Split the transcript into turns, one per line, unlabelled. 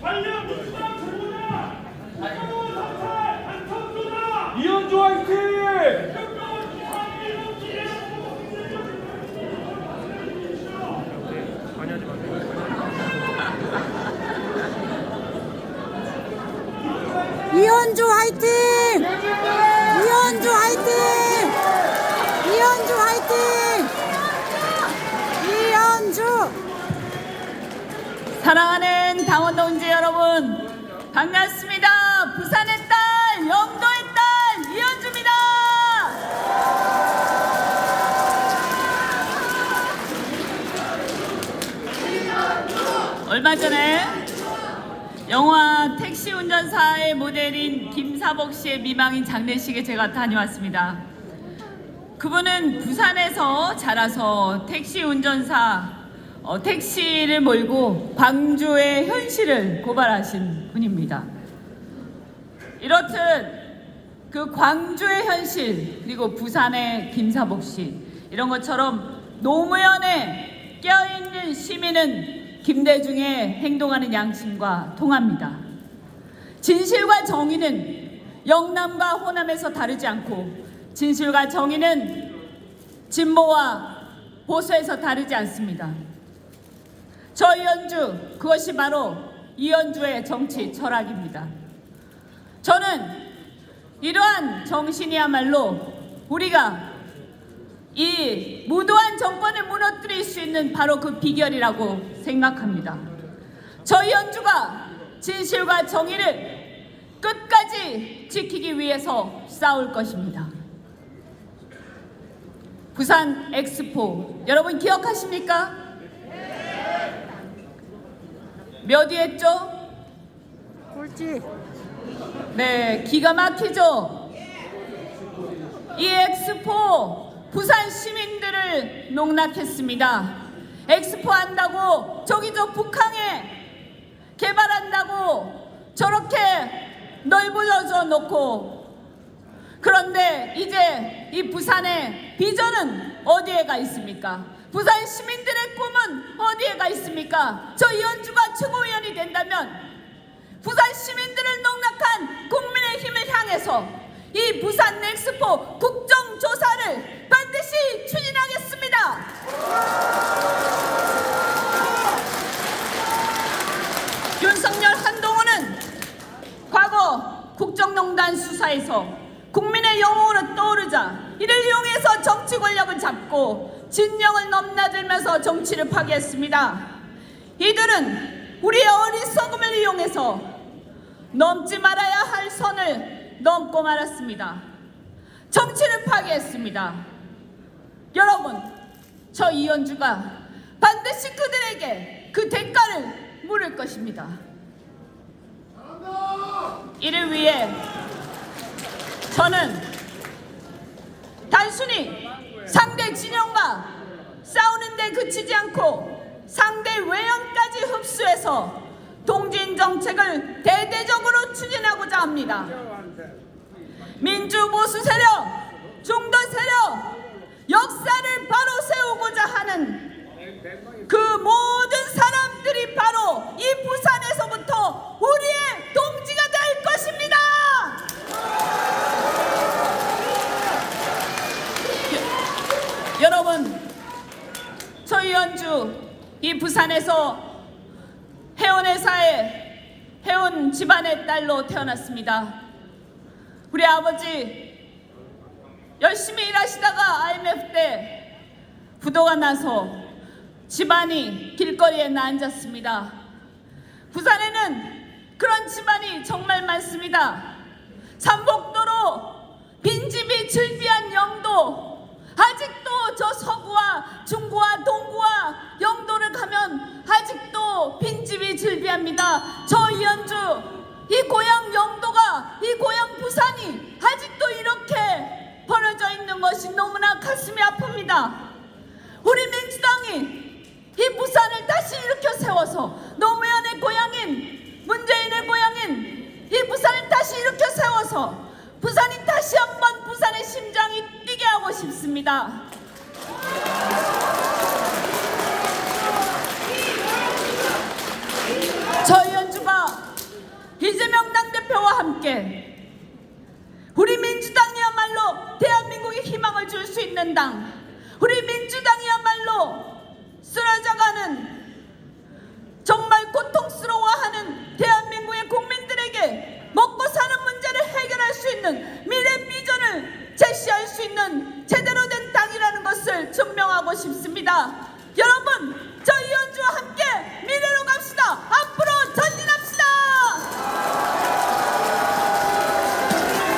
관련 무수단 정부다 국가원 상살 한턱수다
이현주 화이팅!
이현주 화이팅! 이현주 화이팅! 이현주 화이팅! 이현주!
사랑하는 동지 여러분 반갑습니다. 부산의 딸, 영도의 딸 이현주입니다. 얼마 전에 영화 택시 운전사의 모델인 김사복 씨의 미망인 장례식에 제가 다녀왔습니다. 그분은 부산에서 자라서 택시 운전사 어, 택시를 몰고 광주의 현실을 고발하신 분입니다. 이렇듯 그 광주의 현실 그리고 부산의 김사복 씨 이런 것처럼 노무현에 껴있는 시민은 김대중의 행동하는 양심과 통합니다. 진실과 정의는 영남과 호남에서 다르지 않고 진실과 정의는 진보와 보수에서 다르지 않습니다. 저 이현주 그것이 바로 이현주의 정치 철학입니다. 저는 이러한 정신이야말로 우리가 이 무도한 정권을 무너뜨릴 수 있는 바로 그 비결이라고 생각합니다. 저 이현주가 진실과 정의를 끝까지 지키기 위해서 싸울 것입니다. 부산 엑스포 여러분 기억하십니까? 몇 위 했죠?
꼴찌.
네, 기가 막히죠? 이 엑스포 부산 시민들을 농락했습니다. 엑스포 한다고 저기 저 북한에 개발한다고 저렇게 넓어져 놓고 그런데 이제 이 부산의 비전은 어디에 가 있습니까? 부산 시민들의 꿈은 어디에 가 있습니까? 저 이현주가 최고위원이 된다면 부산 시민들을 농락한 국민의 힘을 향해서 이 부산 넥스포 국정조사를 반드시 추진하겠습니다. 윤석열 한동훈은 과거 국정농단 수사에서 국민의 영웅으로 떠오르자 이를 이용해서 정치 권력을 잡고 진영을 넘나들면서 정치를 파괴했습니다. 이들은 우리의 어리석음을 이용해서 넘지 말아야 할 선을 넘고 말았습니다. 정치를 파괴했습니다. 여러분, 저 이현주가 반드시 그들에게 그 대가를 물을 것입니다. 이를 위해 저는 단순히 상대 진영과 싸우는데 그치지 않고 상대 외연까지 흡수해서 동진 정책을 대대적으로 추진하고자 합니다. 민주 보수 세력, 중도 세력, 역사를 바로 세우고자 하는 그 모든 사람들이 바로 이 부산에서부터 우리의 동지가 될 것입니다. 여- 여러분, 저희 연주 이 부산에서 해운 회사의 해운 집안의 딸로 태어났습니다. 우리 아버지 열심히 일하시다가 IMF 때 부도가 나서 집안이 길거리에 나앉았습니다. 부산에는 그런 집안이 정말 많습니다. 삼복도로 빈집이 즐 것이 너무나 가슴이 아픕니다. 우리 민주당이 이 부산을 다시 일으켜 세워서 노무현의 고향인 문재인의 고향인 이 부산을 다시 일으켜 세워서 부산이 다시 한번 부산의 심장이 뛰게 하고 싶습니다. 저 연주가 함께 수 있는 당 우리 민주당이야말로 쓰러져가는 정말 고통스러워하는 대한민국의 국민들에게 먹고 사는 문제를 해결할 수 있는 미래 비전을 제시할 수 있는 제대로 된 당이라는 것을 증명하고 싶습니다.